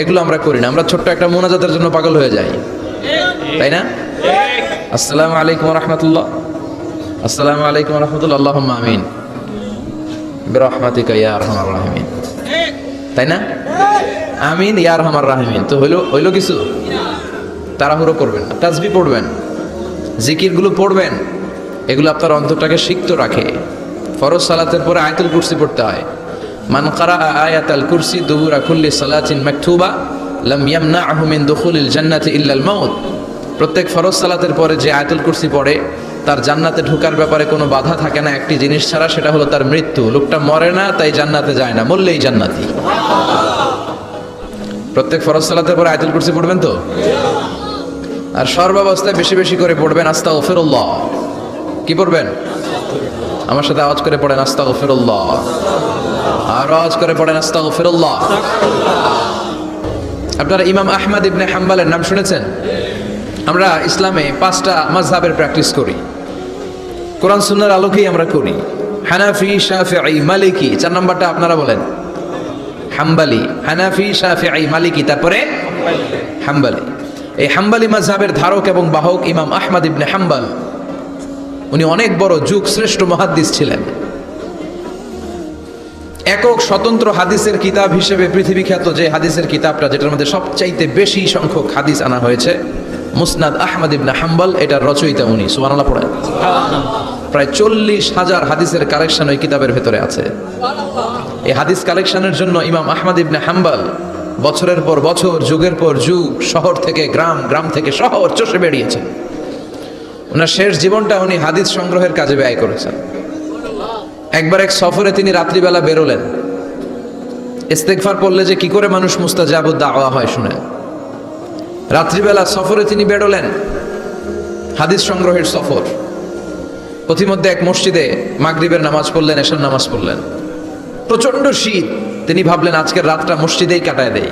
এগুলো আমরা করি না। আমরা ছোট্ট একটা মোনাজাতের জন্য পাগল হয়ে যাই। তাই না? আসসালামু আলাইকুম রহমতুল্লাহ। আসসালামু আলাইকুম রহমতুল্লাহ। আমিন। বিরহমাতিকা ইয়া আরহামার রাহিমিন। তাই না? আমিন ইয়া রাহিমিন। তো হইল হইল কিছু? তাড়াহুড়ো করবেন তাজবি পড়বেন। জিকিরগুলো পড়বেন। এগুলো আপনার অন্তরটাকে সিক্ত রাখে। ফরজ সালাতের পরে আয়াতুল কুরসি পড়তে হয়। মান কারা আয়াতাল কুরসি দুবুরা কুল্লি সালাতিন মাকতুবা লাম ইয়ামনাহু মিন দুখুলিল জান্নাতি ইল্লাল মাউত। প্রত্যেক ফরজ সালাতের পরে যে আয়াতুল কুরসি পড়ে, তার জান্নাতে ঢোকার ব্যাপারে কোনো বাধা থাকে না, একটি জিনিস ছাড়া, সেটা হলো তার মৃত্যু। লোকটা মরে না, তাই জান্নাতে যায় না, মরলেই জান্নাতি। প্রত্যেক ফরজ সালাতের পরে আয়াতুল কুরসি পড়বেন তো? আর সর্বাবস্থায় বেশি বেশি করে পড়বেন আস্তা ওফিরুল্লাহ কি পড়বেন? আমার সাথে আওয়াজ করে পড়েন আস্তা ওফিরুল্লাহ আওয়াজ করে পড়েন আস্তা ওফিরুল্লাহ আপনারা ইমাম আহমদ ইবনে হাম্বালের নাম শুনেছেন? আমরা ইসলামে পাঁচটা মাযহাবের প্র্যাকটিস করি। কোরআন সুন্নার আলোকেই আমরা করি। হানাফি, শাফিঈ, মালিকি, চার নাম্বারটা আপনারা বলেন। হাম্বালি, হানাফি, শাফিঈ, মালিকি, তারপরে হাম্বালি। এই হাম্বালি মাযহাবের ধারক এবং বাহক ইমাম আহমদ ইবনে হাম্বাল। উনি অনেক বড় যুগ শ্রেষ্ঠ মহাদ্দিস ছিলেন। একক স্বতন্ত্র হাদিসের কিতাব হিসেবে পৃথিবী খ্যাত যে হাদিসের কিতাবটা, যেটার মধ্যে সবচাইতে বেশি সংখ্যক হাদিস আনা হয়েছে, মুসনাদ আহমদ ইবনে হাম্বল, এটার রচয়িতা উনি। সুবহানাল্লাহ, পড়েন। প্রায় চল্লিশ হাজার হাদিসের কালেকশন ওই কিতাবের ভেতরে আছে। এই হাদিস কালেকশনের জন্য ইমাম আহমদ ইবনে হাম্বল বছরের পর বছর, যুগের পর যুগ, শহর থেকে গ্রাম গ্রাম থেকে শহর চষে বেরিয়েছেন ওনার শেষ জীবনটা উনি হাদিস সংগ্রহের কাজে ব্যয় করেছেন। একবার এক সফরে তিনি রাত্রিবেলা বেরোলেন। ইস্তেকফার পড়লে যে কি করে মানুষ মুস্তাজাবু দাওয়া হয় শুনে। রাত্রিবেলা সফরে তিনি বেরোলেন, হাদিস সংগ্রহের সফর। পথিমধ্যে এক মসজিদে মাগরিবের নামাজ পড়লেন, এশার নামাজ পড়লেন। প্রচণ্ড শীত, তিনি ভাবলেন, আজকের রাতটা মসজিদেই কাটায় দেই।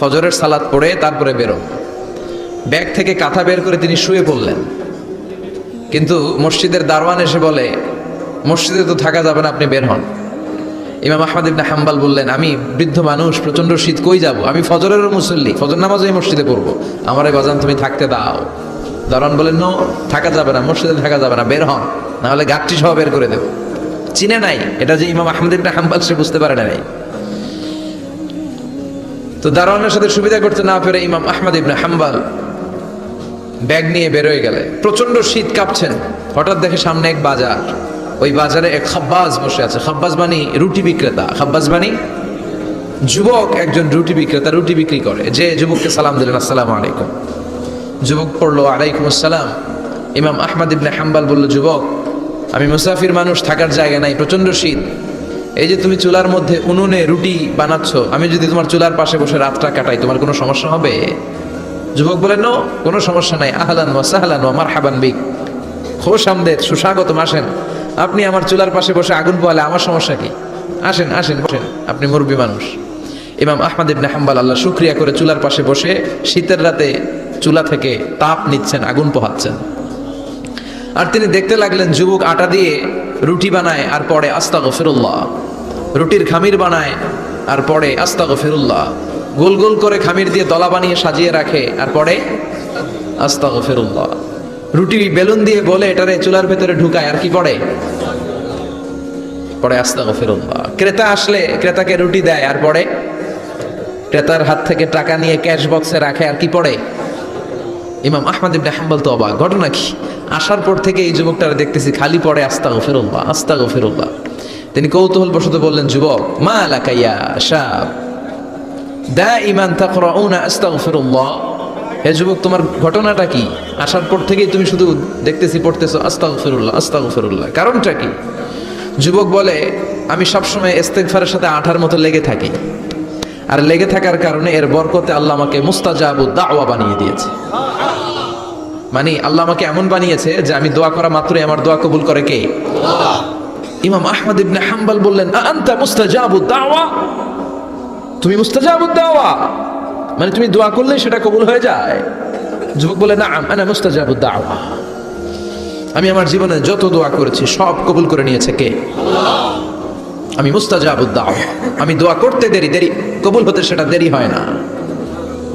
ফজরের সালাদ পড়ে তারপরে বেরো ব্যাগ থেকে কাঁথা বের করে তিনি শুয়ে পড়লেন। কিন্তু মসজিদের দারওয়ান এসে বলে মসজিদে তো থাকা যাবে না, আপনি বের হন। ইমাম আহমদ ইবনে হাম্বাল বললেন, আমি বৃদ্ধ মানুষ প্রচণ্ড শীত, কই যাব? আমি ফজরেরও মুসল্লি, ফজর নামাজও এই মসজিদে পড়ব। আমার এই বাজান তুমি থাকতে দাও। দারওয়ান বলেন নো, থাকা যাবে না, মসজিদে থাকা যাবে না, বের হন। নাহলে গাঠটি সহ বের করে দেবো। চিনে নাই, এটা যে ইমাম আহমদ ইবনে হাম্বাল, সে বুঝতে পারে নাই। তো দারোয়ানের সাথে সুবিধা করতে না পেরে ইমাম আহমদ ইবনে হাম্বাল ব্যাগ নিয়ে বেরোয় গেলে প্রচণ্ড শীত কাঁপছেন। হঠাৎ দেখে সামনে এক বাজার। ওই বাজারে এক খাব্বাজ বসে আছে। খাব্বাজ বানি রুটি বিক্রেতা। খাব্বাজ বানি যুবক একজন রুটি বিক্রেতা, রুটি বিক্রি করে। যে যুবককে সালাম দিলেন, আসসালাম আলাইকুম। যুবক পড়ল, আলাইকুম আসসালাম। ইমাম আহমদ ইবনে হাম্বাল বলল, যুবক, আমি মুসাফির মানুষ, থাকার জায়গা নাই প্রচণ্ড শীত। এই যে তুমি চুলার মধ্যে উনুনে রুটি বানাচ্ছ, আমি যদি তোমার চুলার পাশে বসে রাতটা কাটাই, তোমার কোনো সমস্যা হবে? যুবক বলেন নো, কোনো সমস্যা নাই। আহলান ওয়া সাহলান ওয়া মারহাবান বিক। খোশ আমদের সুস্বাগতম আসেন। আপনি আমার চুলার পাশে বসে আগুন পোয়ালে, আমার সমস্যা কি? আসেন আসেন, বসেন। আপনি মুরব্বী মানুষ। ইমাম আহমদ ইবনে হাম্বাল, আল্লাহ শুক্রিয়া করে চুলার পাশে বসে শীতের রাতে চুলা থেকে তাপ নিচ্ছেন, আগুন পোহাচ্ছেন। আর তিনি দেখতে লাগলেন, যুবক আটা দিয়ে রুটি বানায় আর পরে আস্তা গফিরুল্লাহ রুটির খামির বানায় আর পরে আস্তা গফিরুল্লাহ গোল গোল করে খামির দিয়ে দলা বানিয়ে সাজিয়ে রাখে আর পরে আস্তা গফিরুল্লাহ রুটি বেলুন দিয়ে বলে এটারে চুলার ভেতরে ঢুকায়, আর কি পড়ে? পরে আস্তা গফিরুল্লাহ ক্রেতা আসলে ক্রেতাকে রুটি দেয়, আর পরে ক্রেতার হাত থেকে টাকা নিয়ে ক্যাশ বক্সে রাখে, আর কি পড়ে? ইমাম আহমদ ইবনে হাম্বল তো অবাক। ঘটনা কি? আসার পর থেকে এই যুবকটারা দেখতেছি খালি পড়ে আস্তা গফিরুল্লাহ আস্তা গফিরুল্লাহ তিনি কৌতূহল বশত বললেন, যুবক মা লাকাইয়া সাব দা ইমান তাকরাউনা আস্তাগফিরুল্লাহ। হে যুবক, তোমার ঘটনাটা কি? আসার পর থেকেই তুমি শুধু দেখতেছি, পড়তেছো, আস্তাগফিরুল্লাহ আস্তাগফিরুল্লাহ। কারণটা কি? যুবক বলে, আমি সবসময় ইস্তেগফারের সাথে আঠার মতো লেগে থাকি। আর লেগে থাকার কারণে এর বরকতে আল্লাহ আমাকে মুস্তাজাবু দাওয়া বানিয়ে দিয়েছে। মানে আল্লাহ আমাকে এমন বানিয়েছে যে আমি দোয়া করা মাত্রই আমার দোয়া কবুল করে কে? ইমাম আহমদ ইবনে হাম্বল বললেন আন্তা মুস্তাজাবু দাওয়া? তুমি মুস্তাজাবু দাওয়া? মানে তুমি দোয়া করলে সেটা কবুল হয়ে যায়। যুবক বলে না আনা মুস্তাজাবু দাওয়া। আমি আমার জীবনে যত দোয়া করেছি, সব কবুল করে নিয়েছে কে? আমি মুস্তাজাবুদ্দাহ আমি দোয়া করতে দেরি দেরি কবুল হতে সেটা দেরি হয় না।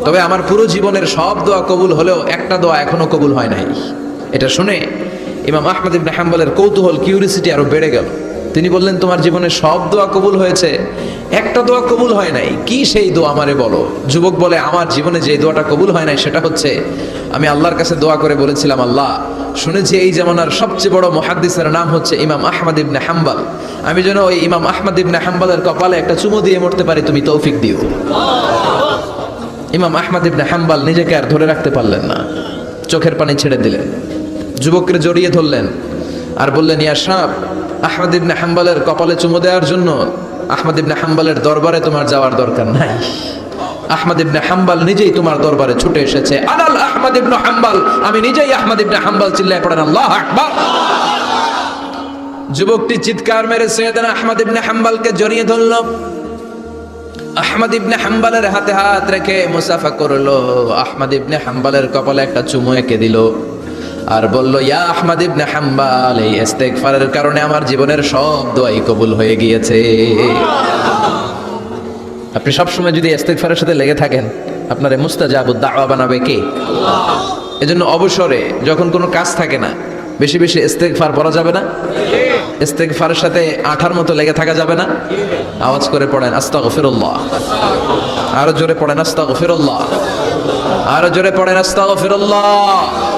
তবে আমার পুরো জীবনের সব দোয়া কবুল হলেও একটা দোয়া এখনও কবুল হয় নাই। এটা শুনে ইমাম আহমদ ইবনে হাম্বলের কৌতূহল কিউরিসিটি আরও বেড়ে গেল। তিনি বললেন, তোমার জীবনে সব দোয়া কবুল হয়েছে। একটা দোয়া কবুল হয় নাই। কি সেই দোয়া আমারে বলো? যুবক বলে, আমার জীবনে যে দোয়াটা কবুল হয় নাই সেটা হচ্ছে, আমি আল্লাহর কাছে দোয়া করে বলেছিলাম, আল্লাহ, শুনেছি এই জামানার সবচেয়ে বড় মহাদ্দিসের নাম হচ্ছে ইমাম আহমদ ইবনে হাম্বাল। আমি যেন ওই ইমাম আহমদ ইবনে হাম্বালের কপালে একটা চুমো দিয়ে মরতে পারি, তুমি তৌফিক দিও। ইমাম আহমদ ইবনে হাম্বাল নিজেকে আর ধরে রাখতে পারলেন না। চোখের পানি ছেড়ে দিলেন। যুবককে জড়িয়ে ধরলেন আর বললেন, ইয়া সাহ আহমদ ইবনে হাম্বালের কপালে চুমু দেওয়ার জন্য আহমদ ইবনে হাম্বালের দরবারে তোমার যাওয়ার দরকার নাই। আহমদ ইবনে হাম্বাল নিজেই তোমার দরবারে ছুটে এসেছে। আনাল আহমদ ইবনে হাম্বাল, আমি নিজেই আহমদ ইবনে হাম্বাল চিল্লায় পড়েন, আল্লাহ আকবার। যুবকটি চিৎকার মেরে সৈয়দনা আহমদ ইবনে হাম্বালকে জড়িয়ে ধরল। আহমদ ইবনে হাম্বালের হাতে হাত রেখে মুসাফা করল। আহমদ ইবনে হাম্বালের কপালে একটা চুমু এঁকে দিল। আর বলল, ইয়া আহমদ ইবনে হাম্বাল, এই ইস্তেগফারের কারণে আমার জীবনের সব দোয়াই কবুল হয়ে গিয়েছে। আপনি সবসময় যদি ইস্তেগফারের সাথে লেগে থাকেন, আপনার মুস্তাজাবুদ দাওয়া বানাবে কে? এজন্য অবসরে যখন কোনো কাজ থাকে না, বেশি বেশি ইস্তেগফার পড়া যাবে না। ইস্তেগফারের সাথে আঠার মতো লেগে থাকা যাবে না। আওয়াজ করে পড়েন, আস্তাগফিরুল্লাহ। আরও জোরে পড়েন, আস্তাগফিরুল্লাহ। আরও জোরে পড়েন, আস্তাগফিরুল্লাহ।